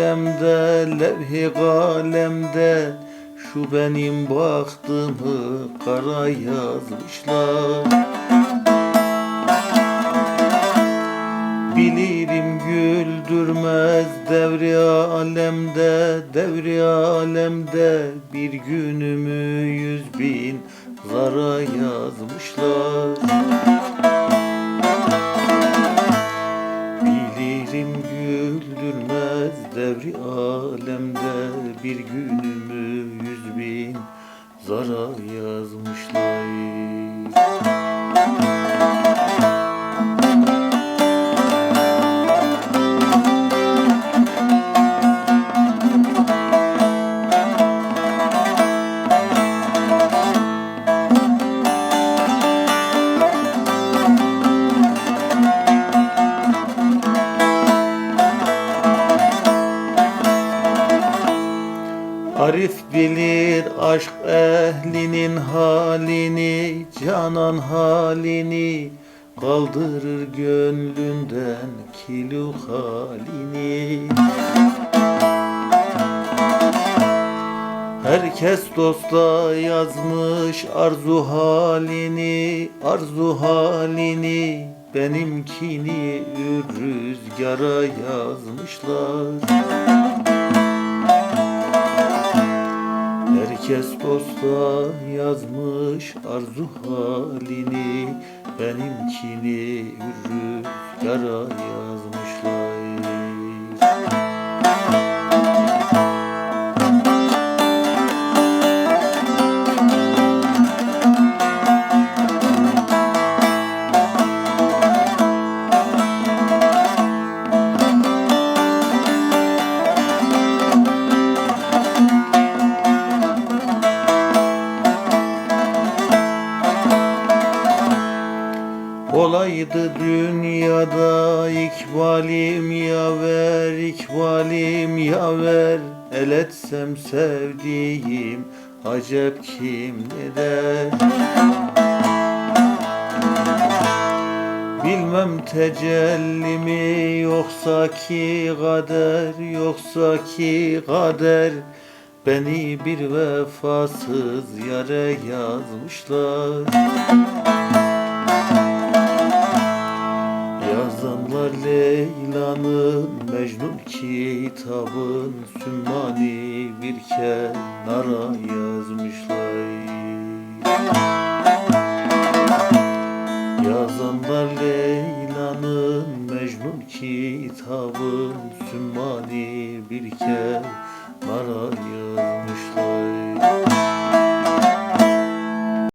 alemde levh-i kalemde. Şu benim baktığımı kara yazmışlar. Bilirim güldürmez devri alemde Devri alemde. Bir günümü yüz bin zara yazmışlar. Bir günümü yüz bin zara yazmışlar Arif bilir aşk ehlinin halini, canan halini, kaldırır gönlünden kilo halini. Herkes dosta yazmış arzu halini, arzu halini, benimkini rüzgara yazmışlar. Herkes dosta yazmış arzu halini Benimkini yara yazmışlar Olaydı dünyada ikbalim yaver, ikbalim yaver El etsem sevdiğim acep kim ne der? Bilmem tecellimi yoksa ki kader Yoksa ki kader. Beni bir vefasız yere yazmışlar Yazanlar Leyla'nın Mecnun kitabın Sümmani bir kenara yazmışlar. Yazanlar Leyla'nın Mecnun kitabın Sümmani bir kenara yazmışlar